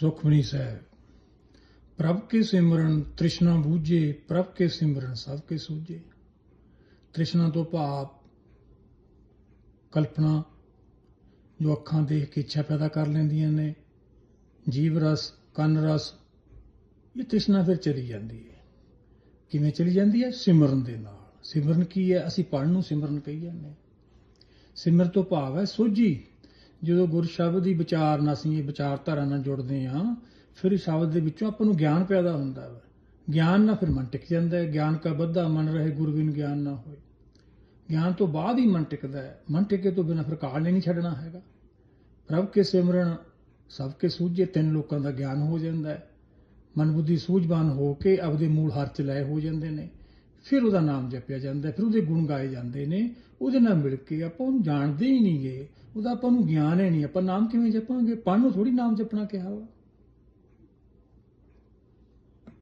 ਸੁਖਮਨੀ ਸਾਹਿਬ। ਪ੍ਰਭ ਕੇ ਸਿਮਰਨ ਤ੍ਰਿਸ਼ਨਾ ਬੂਝੇ, ਪ੍ਰਭ ਕੇ ਸਿਮਰਨ ਸਭ ਕੇ ਸੂਝੇ। ਤ੍ਰਿਸ਼ਨਾ ਤੋਂ ਭਾਵ ਕਲਪਨਾ, ਜੋ ਅੱਖਾਂ ਦੇਖ ਕੇ ਇੱਛਾ ਪੈਦਾ ਕਰ ਲੈਂਦੀਆਂ ਨੇ, ਜੀਵ ਰਸ, ਕੰਨ ਰਸ, ਇਹ ਤ੍ਰਿਸ਼ਨਾ ਫਿਰ ਚਲੀ ਜਾਂਦੀ ਹੈ। ਕਿਵੇਂ ਚਲੀ ਜਾਂਦੀ ਹੈ? ਸਿਮਰਨ ਦੇ ਨਾਲ। ਸਿਮਰਨ ਕੀ ਹੈ? ਅਸੀਂ ਪੜ੍ਹਨ ਨੂੰ ਸਿਮਰਨ ਕਹੀ ਜਾਂਦੇ ਹਾਂ। ਸਿਮਰ ਤੋਂ ਭਾਵ ਹੈ ਸੋਝੀ। ਜਦੋਂ ਗੁਰ ਸ਼ਬਦ ਦੀ ਵਿਚਾਰ ਨਾਲ ਅਸੀਂ ਇਹ ਵਿਚਾਰਧਾਰਾ ਨਾਲ ਜੁੜਦੇ ਹਾਂ, ਫਿਰ ਇਸ ਸ਼ਬਦ ਦੇ ਵਿੱਚੋਂ ਆਪਾਂ ਨੂੰ ਗਿਆਨ ਪੈਦਾ ਹੁੰਦਾ ਹੈ ਗਿਆਨ ਨਾਲ ਫਿਰ ਮਨ ਟਿਕ ਜਾਂਦਾ ਹੈ। ਗਿਆਨ ਕਾ ਬੱਧਾ ਮਨ ਰਹੇ ਗੁਰ ਬਿਨ ਗਿਆਨ ਨਾ ਹੋਏ। ਗਿਆਨ ਤੋਂ ਬਾਅਦ ਹੀ ਮਨ ਟਿਕਦਾ ਹੈ। ਮਨ ਟਿਕੇ ਤੋਂ ਬਿਨਾਂ ਫਿਰ ਕਾਲ ਨਹੀਂ ਛੱਡਣਾ ਹੈਗਾ। ਪ੍ਰਭ ਕੇ ਸਿਮਰਨ, ਸਭ ਕੇ ਸੂਝੇ ਤਿੰਨ ਲੋਕਾਂ ਦਾ ਗਿਆਨ ਹੋ ਜਾਂਦਾ ਹੈ। ਮਨ ਬੁੱਧੀ ਸੂਝਵਾਨ ਹੋ ਕੇ ਆਪਦੇ ਮੂਲ ਹਰ ਚ ਲਏ ਹੋ ਜਾਂਦੇ ਨੇ। ਫਿਰ ਉਹਦਾ ਨਾਮ ਜਪਿਆ ਜਾਂਦਾ, ਫਿਰ ਉਹਦੇ ਗੁਣ ਗਾਏ ਜਾਂਦੇ ਨੇ, ਉਹਦੇ ਨਾਲ ਮਿਲ ਕੇ ਆਪਾਂ ਉਹਨੂੰ ਜਾਣਦੇ ਹੀ ਨਹੀਂਗੇ ਉਹਦਾ ਆਪਾਂ ਨੂੰ ਗਿਆਨ ਹੈ ਨਹੀਂ, ਆਪਾਂ ਨਾਮ ਕਿਵੇਂ ਜਪਾਂਗੇ? ਪੜ੍ਹਨ ਨੂੰ ਥੋੜੀ ਨਾਮ ਜਪਣਾ ਕਿਹਾ ਵਾ